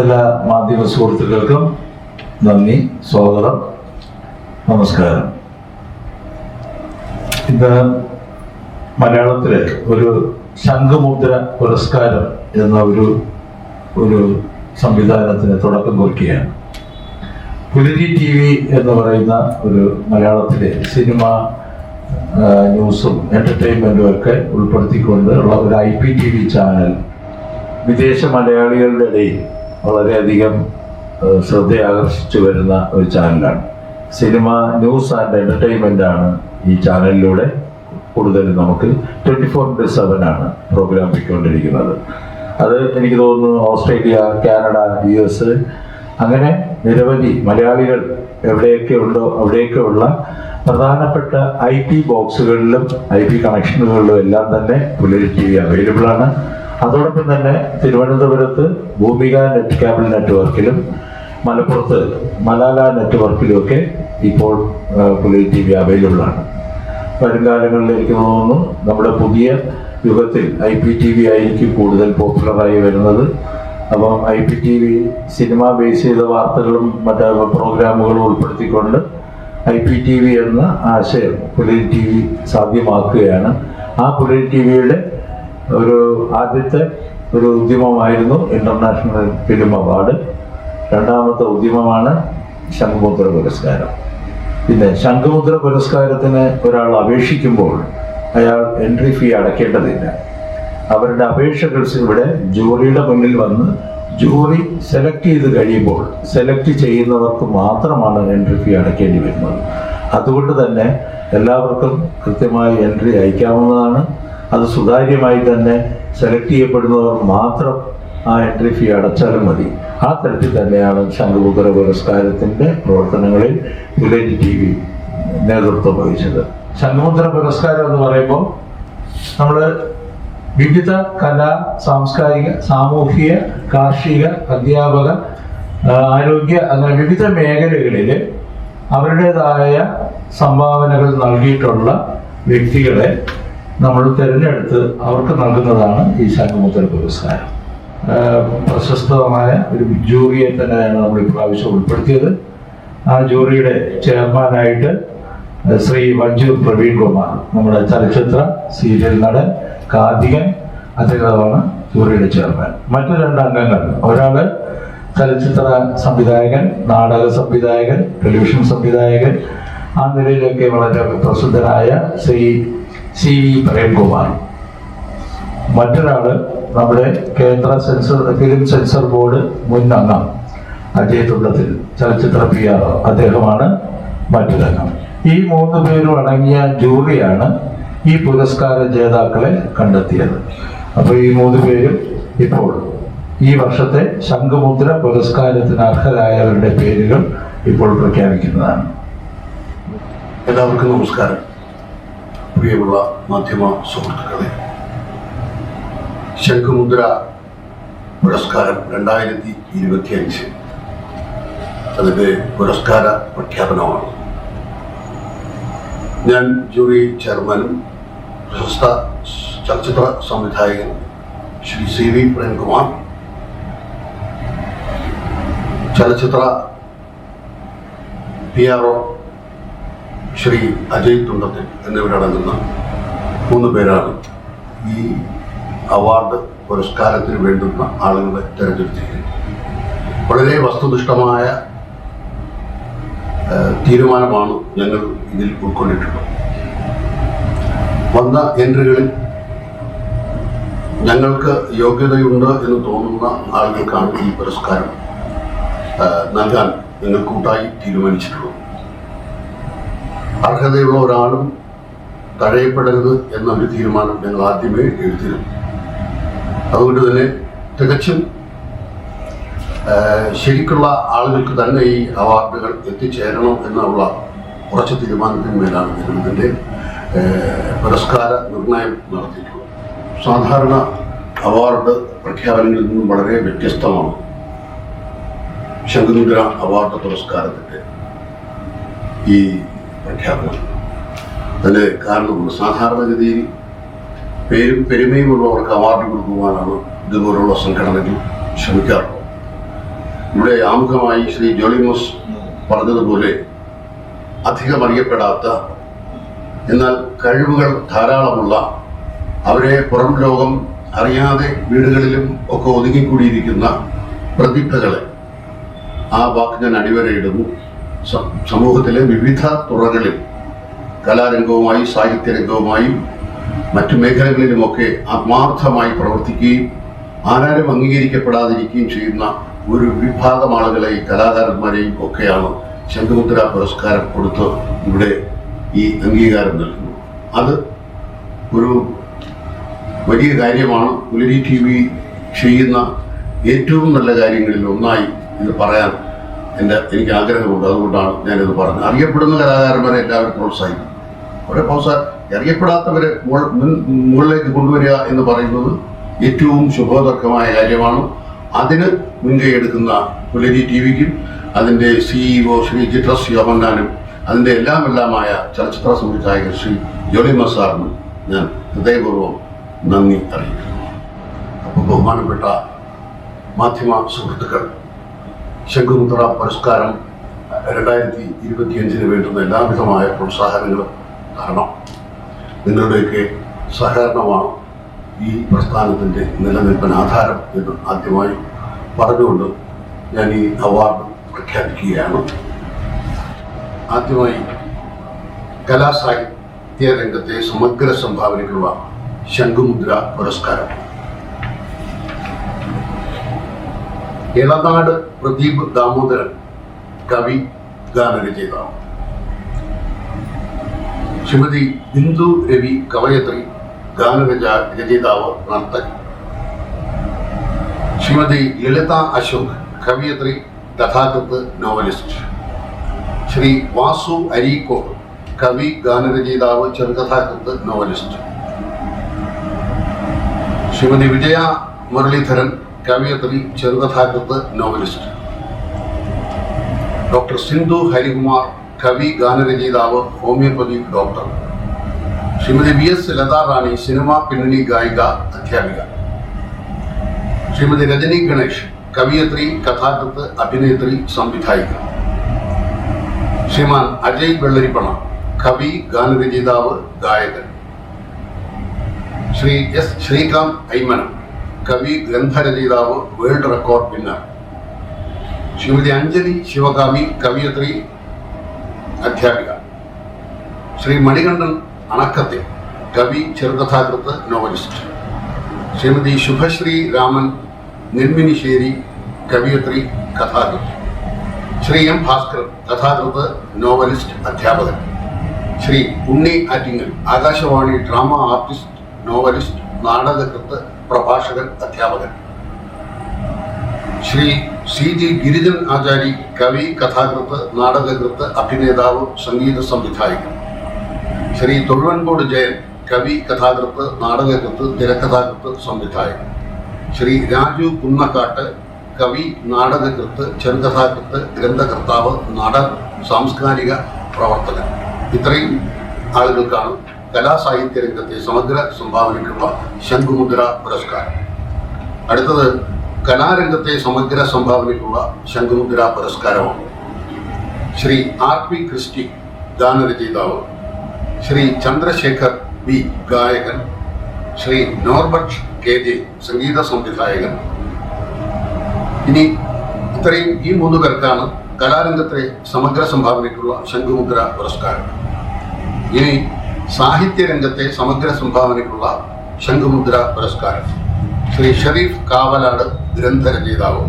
എല്ലാ മാധ്യമ സുഹൃത്തുക്കൾക്കും നന്ദി സ്വാഗതം നമസ്കാരം. ഇന്ന് മലയാളത്തിലെ ഒരു ശംഖുമുദ്ര പുരസ്കാരം എന്ന ഒരു ഒരു സംവിധാനത്തിന് തുടക്കം കുറിക്കുകയാണ്. പുലരി ടി വി എന്ന് പറയുന്ന ഒരു മലയാളത്തിലെ സിനിമ ന്യൂസും എന്റർടൈൻമെന്റും ഒക്കെ ഉൾപ്പെടുത്തിക്കൊണ്ട് ഉള്ള ഒരു I P T V channel വിദേശ മലയാളികളുടെ ഇടയിൽ വളരെയധികം ശ്രദ്ധ ആകർഷിച്ചു വരുന്ന ഒരു ചാനലാണ്. സിനിമ ന്യൂസ് ആൻഡ് എന്റർടൈൻമെന്റ് ആണ് ഈ ചാനലിലൂടെ കൂടുതലും നമുക്ക് ട്വന്റി ഫോർ ഇന്റു സെവൻ ആണ് പ്രോഗ്രാം പോയിക്കൊണ്ടിരിക്കുന്നത് അത് എനിക്ക് തോന്നുന്നു ഓസ്ട്രേലിയ കാനഡ യു എസ് അങ്ങനെ നിരവധി മലയാളികൾ എവിടെയൊക്കെ ഉണ്ടോ അവിടെയൊക്കെ ഉള്ള പ്രധാനപ്പെട്ട ഐ ടി ബോക്സുകളിലും ഐ ടി കണക്ഷനുകളിലും എല്ലാം തന്നെ പുലരി ടി വി അവൈലബിൾ ആണ്. അതോടൊപ്പം തന്നെ തിരുവനന്തപുരത്ത് ഭൂമിക നെറ്റ് കേബിൾ നെറ്റ്വർക്കിലും മലപ്പുറത്ത് മലാല നെറ്റ്വർക്കിലുമൊക്കെ ഇപ്പോൾ പുലി ടി വി അവൈലബിൾ ആണ് വരും കാലങ്ങളിൽ തോന്നുന്നു നമ്മുടെ പുതിയ യുഗത്തിൽ ഐ പി ടി വി ആയിരിക്കും കൂടുതൽ പോപ്പുലറായി വരുന്നത്. അപ്പം I P T V cinema base ചെയ്ത വാർത്തകളും മറ്റ് പ്രോഗ്രാമുകളും ഉൾപ്പെടുത്തിക്കൊണ്ട് ഐ പി ടി വി എന്ന ആശയം പുലരി ടി വി സാധ്യമാക്കുകയാണ്. ആ പുലരി ടി വിയുടെ ഒരു ആദ്യത്തെ ഒരു ഉദ്യമമായിരുന്നു ഇന്റർനാഷണൽ ഫിലിം അവാർഡ് രണ്ടാമത്തെ ഉദ്യമമാണ് ശംഖുമുദ്ര പുരസ്കാരം. പിന്നെ ശംഖുമുദ്ര പുരസ്കാരത്തിന് ഒരാൾ അപേക്ഷിക്കുമ്പോൾ അയാൾ എൻട്രി ഫീ അടയ്ക്കേണ്ടതില്ല. അവരുടെ അപേക്ഷകൾ ഇവിടെ ജൂറിയുടെ മുന്നിൽ വന്ന് ജൂറി സെലക്ട് ചെയ്ത് കഴിയുമ്പോൾ സെലക്ട് ചെയ്യുന്നവർക്ക് മാത്രമാണ് എൻട്രി ഫീ അടയ്ക്കേണ്ടി വരുന്നത്. അതുകൊണ്ട് തന്നെ എല്ലാവർക്കും കൃത്യമായി എൻട്രി അയക്കാവുന്നതാണ്. അത് സുതാര്യമായി തന്നെ സെലക്ട് ചെയ്യപ്പെടുന്നവർ മാത്രം ആ എൻട്രി ഫീ അടച്ചാലും മതി. ആ തരത്തിൽ തന്നെയാണ് ശംഖുപുത്ര പുരസ്കാരത്തിന്റെ പ്രവർത്തനങ്ങളിൽ വില്ലേജ് ടി വി നേതൃത്വം വഹിച്ചത്. ശംഖുമുദ്ര പുരസ്കാരം എന്ന് പറയുമ്പോൾ നമ്മൾ വിവിധ കലാ സാംസ്കാരിക സാമൂഹിക കാർഷിക അധ്യാപക ആരോഗ്യ അങ്ങനെ വിവിധ മേഖലകളിൽ അവരുടേതായ സംഭാവനകൾ നൽകിയിട്ടുള്ള വ്യക്തികളെ നമ്മൾ തിരഞ്ഞെടുത്ത് അവർക്ക് നൽകുന്നതാണ് ഈ ശംഖുമുദ്ര പുരസ്കാരം. പ്രശസ്തമായ ഒരു ജൂറിയെ തന്നെയാണ് നമ്മൾ ഇപ്രാവശ്യം ഉൾപ്പെടുത്തിയത്. ആ ജൂറിയുടെ ചെയർമാനായിട്ട് ശ്രീ മഞ്ജു പ്രവീൺ കുമാർ നമ്മുടെ ചലച്ചിത്ര സീരിയൽ നടൻ കാർത്തികൻ അദ്ദേഹമാണ് ജൂറിയുടെ ചെയർമാൻ. മറ്റു രണ്ട് അംഗങ്ങൾ ഒരാൾ ചലച്ചിത്ര സംവിധായകൻ നാടക സംവിധായകൻ ടെലിവിഷൻ സംവിധായകൻ ആ നിലയിലൊക്കെ വളരെ പ്രസിദ്ധനായ ശ്രീ സി വി പ്രേംകുമാർ മറ്റൊരാൾ നമ്മുടെ കേന്ദ്ര സെൻസർ ഫിലിം സെൻസർ ബോർഡ് മുൻ അംഗം അജയത്തുള്ളത്തിൽ ചലച്ചിത്ര പി ആർ അദ്ദേഹമാണ് മറ്റൊരംഗം. ഈ മൂന്ന് പേരും അടങ്ങിയ ജൂറിയാണ് ഈ പുരസ്കാര ജേതാക്കളെ കണ്ടെത്തിയത്. അപ്പോൾ ഈ മൂന്ന് പേരും ഇപ്പോൾ ഈ വർഷത്തെ ശംഖുമുദ്ര പുരസ്കാരത്തിന് അർഹരായവരുടെ പേരുകൾ ഇപ്പോൾ പ്രഖ്യാപിക്കുന്നതാണ്. എല്ലാവർക്കും നമസ്കാരം. പ്രിയമുള്ള മാധ്യമ സുഹൃത്തുക്കളെ ശംഖുമുദ്ര പുരസ്കാരം രണ്ടായിരത്തി ഇരുപത്തി അഞ്ച് അതിന്റെ പുരസ്കാര പ്രഖ്യാപനമാണ്. ഞാൻ ജൂറി ചെയർമാനും പ്രശസ്ത ചലച്ചിത്ര സംവിധായകൻ ശ്രീ സി വി പ്രേംകുമാർ. ചലച്ചിത്ര P R O Shri Ajay Thundathil എന്നിവരടങ്ങുന്ന മൂന്ന് പേരാണ് ഈ അവാർഡ് പുരസ്കാരത്തിന് വേണ്ടുന്ന ആളുകളെ തിരഞ്ഞെടുത്തിരിക്കുന്നത്. വളരെ വസ്തുനിഷ്ഠമായ തീരുമാനമാണ് ഞങ്ങൾ ഇതിൽ ഉൾക്കൊണ്ടിട്ടുള്ളത്. വന്ന എൻട്രികളിൽ ഞങ്ങൾക്ക് യോഗ്യതയുണ്ട് എന്ന് തോന്നുന്ന ആളുകൾക്കാണ് ഈ പുരസ്കാരം നൽകാൻ ഞങ്ങൾ കൂട്ടായി തീരുമാനിച്ചിട്ടുള്ളത്. അർഹതയുള്ള ഒരാളും തഴയപ്പെടരുത് എന്ന ഒരു തീരുമാനം ഞങ്ങൾ ആദ്യമേ എടുത്തിരുന്നു അതുകൊണ്ട് തന്നെ തികച്ചും ശരിക്കുള്ള ആളുകൾക്ക് തന്നെ ഈ അവാർഡുകൾ എത്തിച്ചേരണം എന്നുള്ള ഉറച്ച തീരുമാനത്തിന്മേലാണ് ഞങ്ങൾ ഇതിന്റെ പുരസ്കാര നിർണയം നടത്തിയിട്ടുള്ളത്. സാധാരണ അവാർഡ് പ്രഖ്യാപനങ്ങളിൽ നിന്നും വളരെ വ്യത്യസ്തമാണ് ശംഖുമുദ്ര അവാർഡ് പുരസ്കാരത്തിന്റെ ഈ പ്രഖ്യാപനം. അതിന് സാധാരണ സാധാരണഗതിയിൽ പേരും പെരുമയും ഉള്ളവർക്ക് അവാർഡ് കൊടുക്കുവാനാണ് ഇതുപോലുള്ള സംഘടനകൾ ശ്രമിക്കാറുള്ളത്. ഇവിടെ ആമുഖമായി ശ്രീ ജോളിമോസ് പറഞ്ഞതുപോലെ അധികം അറിയപ്പെടാത്ത എന്നാൽ കഴിവുകൾ ധാരാളമുള്ള അവരെ പുറം ലോകം അറിയാതെ വീടുകളിലും ഒക്കെ ഒതുങ്ങിക്കൂടിയിരിക്കുന്ന പ്രതിഭകളെ ആ വാക്ക് ഞാൻ അടിവരയിടുന്നു. സമൂഹത്തിലെ വിവിധ തുറകളിൽ കലാരംഗവുമായി സാഹിത്യരംഗവുമായും മറ്റു മേഖലകളിലുമൊക്കെ ആത്മാർത്ഥമായി പ്രവർത്തിക്കുകയും ആരാരും അംഗീകരിക്കപ്പെടാതിരിക്കുകയും ചെയ്യുന്ന ഒരു വിഭാഗം ആളുകളെ ഈ കലാകാരന്മാരെയും ഒക്കെയാണ് ശംഖുമുദ്ര പുരസ്കാരം കൊടുത്ത് ഇവിടെ ഈ അംഗീകാരം നൽകുന്നത്. അത് ഒരു വലിയ കാര്യമാണ്. പുലരി ടി വി ചെയ്യുന്ന ഏറ്റവും നല്ല കാര്യങ്ങളിൽ ഒന്നായി ഇത് പറയാൻ എന്റെ എനിക്ക് ആഗ്രഹമുണ്ട്. അതുകൊണ്ടാണ് ഞാനിത് പറഞ്ഞത്. അറിയപ്പെടുന്ന കലാകാരന്മാരെ എല്ലാവരും പ്രോത്സാഹിക്കും അവരെ പ്രോത്സാഹ അറിയപ്പെടാത്തവരെ മുകളിലേക്ക് കൊണ്ടുവരിക എന്ന് പറയുന്നത് ഏറ്റവും ശുഭോദർക്കമായ കാര്യമാണ്. അതിന് മുൻകൈ എടുക്കുന്ന പുലരി ടി വിക്കും അതിന്റെ സിഇഒ ശ്രീ ജിട്രസ് യോഹന്നാനും അതിന്റെ എല്ലാം എല്ലാമായ ചലച്ചിത്ര സംവിധായകൻ ശ്രീ ജോളി മസാറിനും ഞാൻ ഹൃദയപൂർവം നന്ദി അറിയിക്കുന്നു. അപ്പോൾ ബഹുമാനപ്പെട്ട മാധ്യമ സുഹൃത്തുക്കൾ ശംഖുമുദ്ര പുരസ്കാരം രണ്ടായിരത്തി ഇരുപത്തിയഞ്ചിന് വേണ്ടുന്ന എല്ലാവിധമായ പ്രോത്സാഹനങ്ങളും കാരണം നിങ്ങളുടെയൊക്കെ സഹകരണമാണ് ഈ പ്രസ്ഥാനത്തിന്റെ നിലനിൽപ്പിന് ആധാരം എന്ന് ആദ്യമായി പറഞ്ഞുകൊണ്ട് ഞാൻ ഈ അവാർഡ് പ്രഖ്യാപിക്കുകയാണ്. ആദ്യമായി കലാസാഹിത്യ രംഗത്തെ സമഗ്ര സംഭാവനയ്ക്കുള്ള ശംഖുമുദ്ര പുരസ്കാരം. ഇളനാട് പ്രദീപ് ദാമോദരൻ കവി ഗാനരചയിതാവ്. ശ്രീമതി ബിന്ദു രവി കവയത്രി ഗാനരച രചയിതാവ് നർത്തകി ശ്രീമതി ലളിത അശോക് കവിയത്രി കഥാകൃത്ത് നോവലിസ്റ്റ്. ശ്രീ വാസു അരീക്കോട് കവി ഗാനരചയിതാവ് ചെറുകഥാകൃത്ത് നോവലിസ്റ്റ്. ശ്രീമതി വിജയ മുരളീധരൻ കവിയത്രി ചെറുകഥാകൃത്ത് നോവലിസ്റ്റ്. ഡോക്ടർ സിന്ധു ഹരികുമാർ കവി ഗാനരചയിതാവ് homeopathy doctor. Shrimati V S Latha Rani cinema പിന്നണി ഗായിക അധ്യാപിക. ശ്രീമതി രജനി ഗണേഷ് കവിയത്രി കഥാകൃത്ത് അഭിനേത്രി സംവിധായിക. ശ്രീമാൻ അജയ് വെള്ളരിപ്പണ കവി ഗാനരചയിതാവ് ഗായകൻ. ശ്രീ എസ് ശ്രീകാന്ത് ഐമനം. കവി ഗ്രന്ഥരചയിതാവ് world record winner. Shrimati Anjali Shivakami കവിയത്രി അധ്യാപിക. ശ്രീ മണികണ്ഠൻ അണക്കത്തെ കവി ചെറുകഥാകൃത്ത് നോവലിസ്റ്റ്. ശ്രീമതി ശുഭശ്രീ രാമൻ നെന്മിനിശ്ശേരി കവിയത്രി കഥാകൃത്ത്. ശ്രീ എം ഭാസ്കർ കഥാകൃത്ത് നോവലിസ്റ്റ് അധ്യാപകൻ. Shri Unni Attingal Akashvani drama artist novelist നാടകകൃത്ത് പ്രഭാഷകൻ അധ്യാപകൻ. ശ്രീ സി ജി ഗിരിജൻ ആചാരി കവി കഥാകൃത്ത് നാടകകൃത്ത് അഭിനേതാവ് സംഗീത സംവിധായകൻ. ശ്രീ തൊഴുവൻകോട് ജയൻ കവി കഥാകൃത്ത് നാടകകൃത്ത് തിരക്കഥാകൃത്ത് സംവിധായകൻ. ശ്രീ രാജു കുന്നക്കാട്ട് കവി നാടകകൃത്ത് ചെറുകഥാകൃത്ത് ഗ്രന്ഥകർത്താവ് നാടക സാംസ്കാരിക പ്രവർത്തകൻ. ഇത്രയും ആളുകൾക്കാണ് കലാസാഹിത്യ രംഗത്തെ സമഗ്ര സംഭാവനയ്ക്കുള്ള ശംഖുമുദ്ര പുരസ്കാരം. അടുത്തത് കലാരംഗത്തെ സമഗ്ര സംഭാവനയ്ക്കുള്ള ശംഖുമുദ്ര പുരസ്കാരമാണ്. ശ്രീ ആർ പി ക്രിസ്റ്റി ഗാനരചയിതാവ് ശ്രീ ചന്ദ്രശേഖർ ബി ഗായകൻ ശ്രീ നോർബർട്ട് കെ ജെ സംഗീത സംവിധായകൻ. ഇനി ഇത്രയും ഈ മൂന്ന് പേർക്കാണ് കലാരംഗത്തെ സമഗ്ര സംഭാവനയ്ക്കുള്ള ശംഖുമുദ്ര പുരസ്കാരം. ഇനി സാഹിത്യ രംഗത്തെ സമഗ്ര സംഭാവനയ്ക്കുള്ള ശംഖുമുദ്ര പുരസ്കാരം. Shri Sharif കാവലാട് ഗ്രന്ഥരചയിതാവ്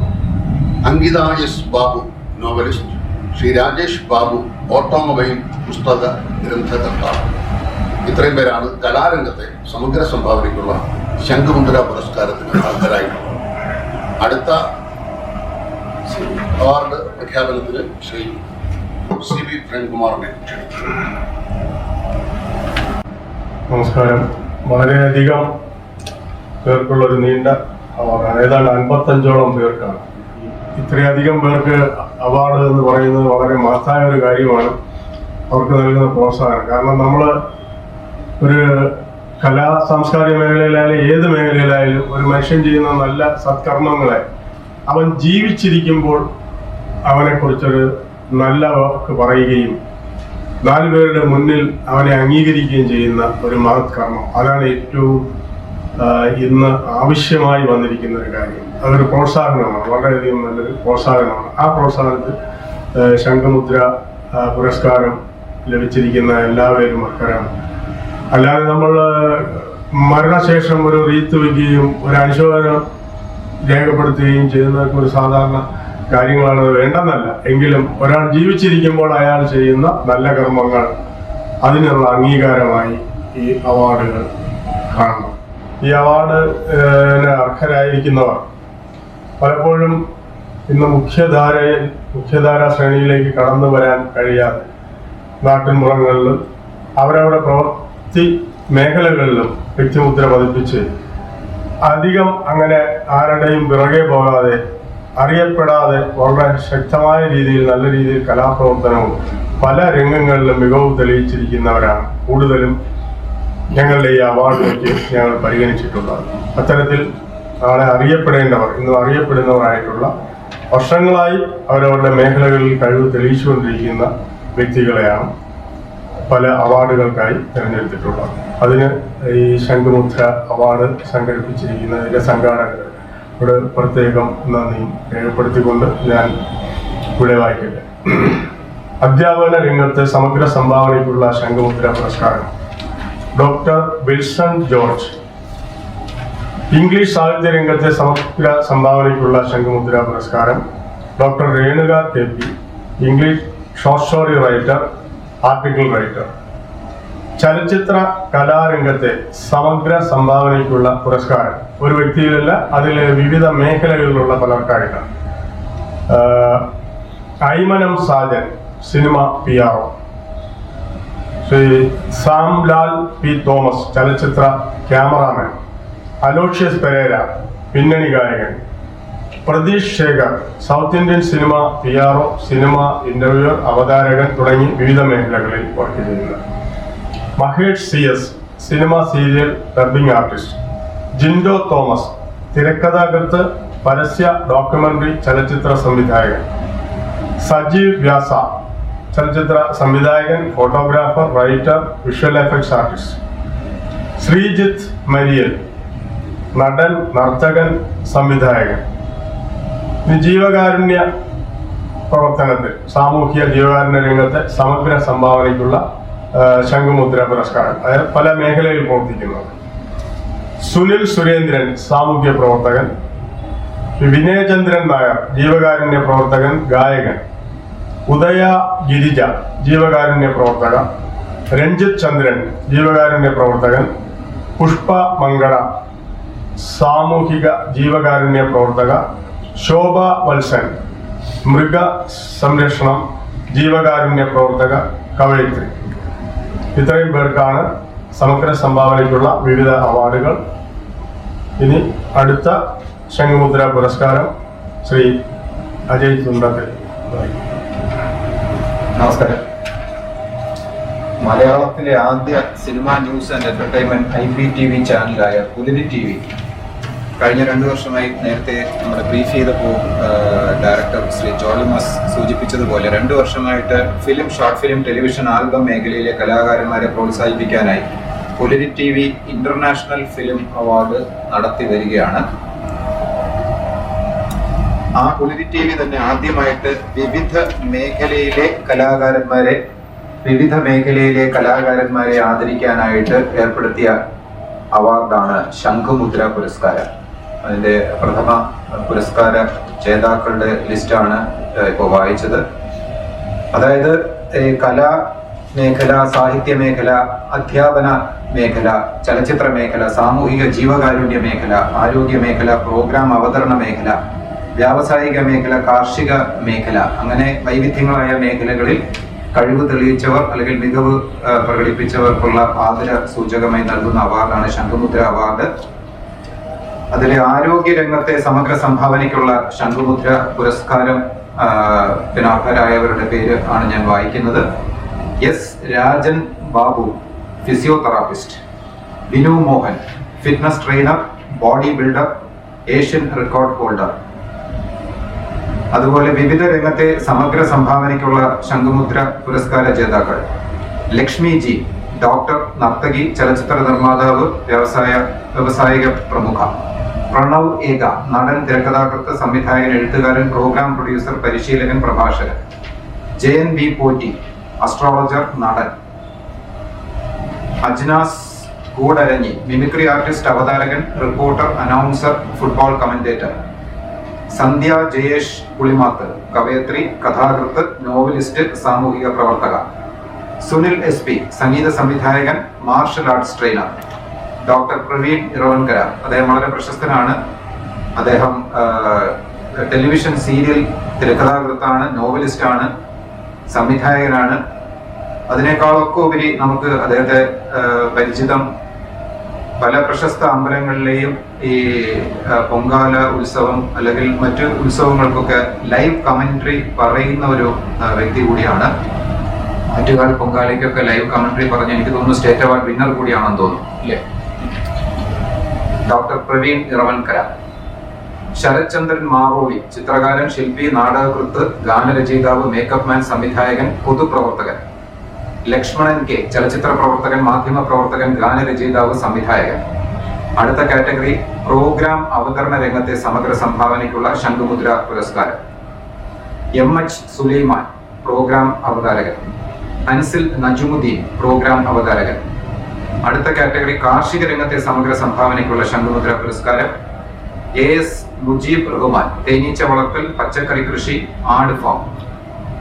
Ankitha S Babu novelist. Shri Rajesh Babu automobile പുസ്തക ഗ്രന്ഥകർത്താവ്. ഇത്രയും പേരാണ് കലാരംഗത്തെ സമഗ്ര സംഭാവനയ്ക്കുള്ള ശംഖുമുദ്ര പുരസ്കാരത്തിന് അർഹരായിട്ടുള്ളത് അടുത്ത അവാർഡ് പ്രഖ്യാപനത്തിന് ശ്രീ സി വി പ്രേംകുമാറിനെ ക്ഷണിക്കുന്നു. നമസ്കാരം. വളരെയധികം പേർക്കുള്ള ഒരു നീണ്ട അവാർഡാണ്. ഏതാണ്ട് അൻപത്തഞ്ചോളം പേർക്കാണ്. ഇത്രയധികം പേർക്ക് അവാർഡ് എന്ന് പറയുന്നത് വളരെ മഹത്തായ ഒരു കാര്യമാണ്. അവർക്ക് നൽകുന്ന പ്രോത്സാഹനം. കാരണം നമ്മൾ ഒരു കലാ സാംസ്കാരിക മേഖലയിലായാലും ഏത് മേഖലയിലായാലും ഒരു മനുഷ്യൻ ചെയ്യുന്ന നല്ല സത്കർമ്മങ്ങളെ അവൻ ജീവിച്ചിരിക്കുമ്പോൾ അവനെക്കുറിച്ചൊരു നല്ല വാക്ക് പറയുകയും നാല് പേരുടെ മുന്നിൽ അവനെ അംഗീകരിക്കുകയും ചെയ്യുന്ന ഒരു മഹത് കർമ്മം അതാണ് ഏറ്റവും ഇന്ന് ആവശ്യമായി വന്നിരിക്കുന്ന ഒരു കാര്യം. അതൊരു പ്രോത്സാഹനമാണ് വളരെയധികം നല്ലൊരു പ്രോത്സാഹനമാണ്. ആ പ്രോത്സാഹനത്തിൽ ശംഖമുദ്ര പുരസ്കാരം ലഭിച്ചിരിക്കുന്ന എല്ലാവരും അക്കരാണ് അല്ലാതെ നമ്മൾ മരണശേഷം ഒരു റീത്ത് വയ്ക്കുകയും ഒരു അനുശോചനം രേഖപ്പെടുത്തുകയും ചെയ്യുന്നതൊക്കെ ഒരു സാധാരണ കാര്യങ്ങളാണ് വേണ്ടെന്നല്ല. എങ്കിലും ഒരാൾ ജീവിച്ചിരിക്കുമ്പോൾ അയാൾ ചെയ്യുന്ന നല്ല കർമ്മങ്ങൾ അതിനുള്ള അംഗീകാരമായി ഈ അവാർഡുകൾ കാണണം ഈ അവാർഡ് അർഹരായിരിക്കുന്നവർ പലപ്പോഴും ഇന്ന് മുഖ്യധാരയിൽ മുഖ്യധാര ശ്രേണിയിലേക്ക് കടന്നു വരാൻ കഴിയാതെ നാട്ടിൻപുറങ്ങളിലും അവരവരുടെ പ്രവൃത്തി മേഖലകളിലും വ്യക്തിമുദ്ര പതിപ്പിച്ച് അധികം അങ്ങനെ ആരുടെയും പിറകെ പോകാതെ അറിയപ്പെടാതെ വളരെ ശക്തമായ രീതിയിൽ നല്ല രീതിയിൽ കലാപ്രവർത്തനവും പല രംഗങ്ങളിലും മികവ് തെളിയിച്ചിരിക്കുന്നവരാണ്. കൂടുതലും ഞങ്ങളുടെ ഈ അവാർഡിലേക്ക് ഞങ്ങൾ പരിഗണിച്ചിട്ടുള്ളത്. അത്തരത്തിൽ നാളെ അറിയപ്പെടേണ്ടവർ ഇന്നും അറിയപ്പെടുന്നവരായിട്ടുള്ള വർഷങ്ങളായി അവരവരുടെ മേഖലകളിൽ കഴിവ് തെളിയിച്ചുകൊണ്ടിരിക്കുന്ന വ്യക്തികളെയാണ് പല അവാർഡുകൾക്കായി തിരഞ്ഞെടുത്തിട്ടുള്ളത്. അതിന് ഈ ശംഖുമുദ്ര അവാർഡ് സംഘടിപ്പിച്ചിരിക്കുന്നതിന്റെ സംഘാടകരോട് പ്രത്യേകം നന്ദി രേഖപ്പെടുത്തിക്കൊണ്ട് ഞാൻ ഇവിടെ വായിക്കട്ടെ. അധ്യാപന രംഗത്ത് സമഗ്ര സംഭാവനയ്ക്കുള്ള ശംഖുമുദ്ര പുരസ്കാരം. Doctor Wilson George. ഇംഗ്ലീഷ് സാഹിത്യ രംഗത്തെ സമഗ്ര സംഭാവനയ്ക്കുള്ള ശംഖുമുദ്ര പുരസ്കാരം. Doctor Renuka K P. English short story writer article writer. ചലച്ചിത്ര കലാരംഗത്തെ സമഗ്ര സംഭാവനയ്ക്കുള്ള പുരസ്കാരം. ഒരു വ്യക്തിയിലല്ല അതിലെ വിവിധ മേഖലകളിലുള്ള പലർക്കായിട്ടാണ് Aymanam Sajan cinema P R O. Shri Samlal P Thomas ചലച്ചിത്ര ക്യാമറാമാൻ. അലോഷ്യസ് പെരേര പിന്നണി ഗായകൻ. Pratheesh Shekhar South Indian cinema P R O cinema interviewer അവതാരകൻ തുടങ്ങി വിവിധ മേഖലകളിൽ വർക്ക് ചെയ്യുന്നു Mahesh C S cinema serial dubbing artist. Jindo Thomas തിരക്കഥാകൃത്ത് പരസ്യ ഡോക്യുമെന്ററി ചലച്ചിത്ര സംവിധായകൻ. സജീവ് വ്യാസ ചലച്ചിത്ര സംവിധായകൻ photographer writer visual effects artist. Sreejith Mariel നടൻ നർത്തകൻ സംവിധായകൻ. ജീവകാരുണ്യ പ്രവർത്തനത്തിൽ സാമൂഹിക ജീവകാരുണ്യ രംഗത്തെ സമഗ്ര സംഭാവനയ്ക്കുള്ള ശംഖുമുദ്ര പുരസ്കാരം. അതായത് പല മേഖലയിൽ പ്രവർത്തിക്കുന്നത് സുനിൽ സുരേന്ദ്രൻ സാമൂഹ്യ പ്രവർത്തകൻ. വിനയചന്ദ്രൻ നായർ ജീവകാരുണ്യ പ്രവർത്തകൻ ഗായകൻ. ഉദയ ഗിരിജ ജീവകാരുണ്യ പ്രവർത്തക രഞ്ജിത് ചന്ദ്രൻ ജീവകാരുണ്യ പ്രവർത്തകൻ. പുഷ്പ മംഗള സാമൂഹിക ജീവകാരുണ്യ പ്രവർത്തക. ശോഭ വത്സൻ മൃഗ സംരക്ഷണം ജീവകാരുണ്യ പ്രവർത്തക. കവയിത്രി. ഇത്രയും പേർക്കാണ് സമഗ്ര സംഭാവനയ്ക്കുള്ള വിവിധ അവാർഡുകൾ. ഇനി അടുത്ത ശംഖുമുദ്ര പുരസ്കാരം ശ്രീ അജയ് തുണ്ടത്തിൽ. നമസ്കാരം. മലയാളത്തിലെ ആദ്യ cinema news and entertainment I P T V ചാനലായ പുലിരി T V കഴിഞ്ഞ രണ്ടു വർഷമായി നേരത്തെ നമ്മുടെ ബ്രീഫ് ചെയ്തപ്പോൾ ഡയറക്ടർ ശ്രീ ജോളിമസ് സൂചിപ്പിച്ചതുപോലെ രണ്ടു വർഷമായിട്ട് film short film television album മേഖലയിലെ കലാകാരന്മാരെ പ്രോത്സാഹിപ്പിക്കാനായി Pulari T V international film award നടത്തി വരികയാണ്. ആ പുലരി ടി വി തന്നെ ആദ്യമായിട്ട് വിവിധ മേഖലയിലെ കലാകാരന്മാരെ വിവിധ മേഖലയിലെ കലാകാരന്മാരെ ആദരിക്കാനായിട്ട് ഏർപ്പെടുത്തിയ അവാർഡാണ് ശംഖുമുദ്ര പുരസ്കാരം. അതിന്റെ പ്രഥമ പുരസ്കാര ജേതാക്കളുടെ ലിസ്റ്റാണ് ഇപ്പോൾ വായിച്ചത്. അതായത് ഈ കലാ മേഖല സാഹിത്യ മേഖല അധ്യാപന മേഖല ചലച്ചിത്ര മേഖല സാമൂഹിക ജീവകാരുണ്യ മേഖല ആരോഗ്യ മേഖല പ്രോഗ്രാം അവതരണ മേഖല വ്യാവസായിക മേഖല കാർഷിക മേഖല അങ്ങനെ വൈവിധ്യങ്ങളായ മേഖലകളിൽ കഴിവ് തെളിയിച്ചവർ അല്ലെങ്കിൽ മികവ് പ്രകടിപ്പിച്ചവർക്കുള്ള ആദര സൂചകമായി നൽകുന്ന അവാർഡാണ് ശംഖുമുദ്ര അവാർഡ്. അതിലെ ആരോഗ്യ രംഗത്തെ സമഗ്ര സംഭാവനയ്ക്കുള്ള ശംഖുമുദ്ര പുരസ്കാരം ആ, പിന്നെ അർഹരായവരുടെ പേര് ആണ് ഞാൻ വായിക്കുന്നത്. S. Rajan Babu physiotherapist. Binu Mohan fitness trainer bodybuilder Asian record holder. അതുപോലെ വിവിധ രംഗത്തെ സമഗ്ര സംഭാവനയ്ക്കുള്ള ശംഖുമുദ്ര പുരസ്കാര ജേതാക്കൾ. ലക്ഷ്മി ജി ഡോക്ടർ നർത്തകി ചലച്ചിത്ര നിർമ്മാതാവ് വ്യവസായ വ്യവസായിക പ്രമുഖ. പ്രണവ് ഏക നടൻ തിരക്കഥാകൃത്ത് സംവിധായകൻ എഴുത്തുകാരൻ പ്രോഗ്രാം പ്രൊഡ്യൂസർ പരിശീലകൻ പ്രഭാഷകൻ. ജയൻ വി പോറ്റി അസ്ട്രോളജർ നടൻ. അജ്നാസ് കൂടരഞ്ഞി മിമിക്രി ആർട്ടിസ്റ്റ് അവതാരകൻ reporter announcer football commentator Sandhya Jayesh Pulimath കവയത്രി കഥാകൃത്ത് നോവലിസ്റ്റ് സാമൂഹിക പ്രവർത്തക. സുനിൽ എസ് പി സംഗീത സംവിധായകൻ martial arts trainer doctor Praveen Iravankara. അദ്ദേഹം വളരെ പ്രശസ്തനാണ്. അദ്ദേഹം ടെലിവിഷൻ സീരിയൽ തിരക്കഥാകൃത്താണ് നോവലിസ്റ്റാണ് സംവിധായകനാണ്. അതിനേക്കാളൊക്കെ ഉപരി നമുക്ക് അദ്ദേഹത്തെ പരിചിതം പല പ്രശസ്ത അമ്പലങ്ങളിലെയും ഈ പൊങ്കാല ഉത്സവം അല്ലെങ്കിൽ മറ്റു ഉത്സവങ്ങൾക്കൊക്കെ ലൈവ് കമന്ററി പറയുന്ന ഒരു വ്യക്തി കൂടിയാണ്. ആറ്റുകാൽ പൊങ്കാലയ്ക്കൊക്കെ ലൈവ് കമന്ററി പറഞ്ഞ് എനിക്ക് തോന്നുന്നു സ്റ്റേറ്റ് അവാർഡ് വിന്നർ കൂടിയാണെന്ന് തോന്നുന്നു അല്ലേ ഡോക്ടർ പ്രവീൺ ഇറവൻകര. ശരത്ചന്ദ്രൻ മാറോളി ചിത്രകാരൻ ശില്പി നാടകകൃത്ത് ഗാനരചയിതാവ് മേക്കപ്പ് മാൻ സംവിധായകൻ പൊതുപ്രവർത്തകൻ. ലക്ഷ്മണൻ കെ ചലച്ചിത്ര പ്രവർത്തകൻ മാധ്യമ പ്രവർത്തകൻ ഗാനരചയിതാവ് സംവിധായകൻ. അടുത്ത കാറ്റഗറി പ്രോഗ്രാം അവതരണ രംഗത്തെ സമഗ്ര സംഭാവനയ്ക്കുള്ള ശംഖുമുദ്ര പുരസ്കാരം. എം എച്ച് സുലൈമാൻ പ്രോഗ്രാം അവതാരകൻ. അൻസിൽ നജുമുദ്ദീൻ പ്രോഗ്രാം അവതാരകൻ. അടുത്ത കാറ്റഗറി കാർഷിക രംഗത്തെ സമഗ്ര സംഭാവനയ്ക്കുള്ള ശംഖുമുദ്ര പുരസ്കാരം എ എസ് മുജീബ് റഹ്മാൻ തേനീച്ച വളർത്തൽ പച്ചക്കറി കൃഷി ആട് ഫാം.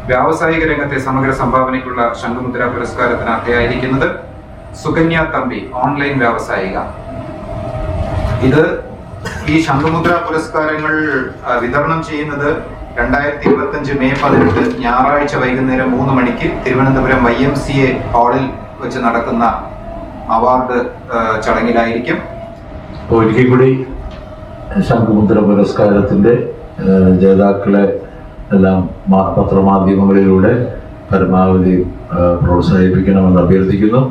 വ്യാവസായിക രംഗത്തെ സമഗ്ര സംഭാവനയ്ക്കുള്ള ശംഖുമുദ്ര പുരസ്കാരത്തിന് അർഹയായിരിക്കുന്നത് സുകന്യ തമ്പി ഓൺലൈൻ വ്യാവസായിക. ഇത് ഈ ശംഖുമുദ്ര പുരസ്കാരങ്ങൾ വിതരണം ചെയ്യുന്നത് രണ്ടായിരത്തി ഇരുപത്തി അഞ്ച് മെയ് പതിനെട്ട് ഞായറാഴ്ച വൈകുന്നേരം മൂന്ന് മണിക്ക് Thiruvananthapuram Y M C A ഹാളിൽ വെച്ച് നടക്കുന്ന അവാർഡ് ചടങ്ങിലായിരിക്കും. ഒരിക്കൽ ശംഖുമുദ്ര പുരസ്കാരത്തിന്റെ ജേതാക്കളെ എല്ലാം പത്രമാധ്യമങ്ങളിലൂടെ പരമാവധി പ്രോത്സാഹിപ്പിക്കണമെന്ന് അഭ്യർത്ഥിക്കുന്നു.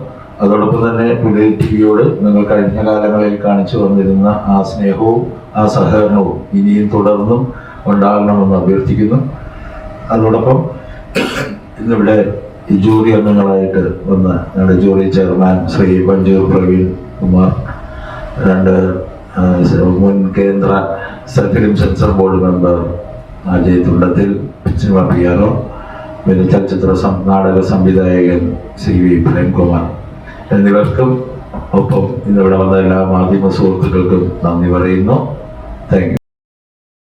അതോടൊപ്പം തന്നെ പുതിയ ടി വിയോട് നിങ്ങൾ കഴിഞ്ഞ കാലങ്ങളിൽ കാണിച്ചു വന്നിരുന്ന ആ സ്നേഹവും ആ സഹകരണവും ഇനിയും തുടർന്നും ഉണ്ടാകണമെന്ന് അഭ്യർത്ഥിക്കുന്നു. അതോടൊപ്പം ഇന്നിവിടെ ജൂറി അംഗങ്ങളായിട്ട് വന്ന ഞങ്ങളുടെ ജൂറി ചെയർമാൻ ശ്രീ മഞ്ജു പ്രവീൺ കുമാർ രണ്ട് മുൻ കേന്ദ്ര film censor board member Ajay Thundathil cinema P R പിന്നെ ചലച്ചിത്ര നാടക സംവിധായകൻ സി വി പ്രേംകുമാർ എന്നിവർക്കും ഒപ്പം ഇന്നിവിടെ വന്ന എല്ലാ മാധ്യമ സുഹൃത്തുക്കൾക്കും നന്ദി പറയുന്നു. താങ്ക്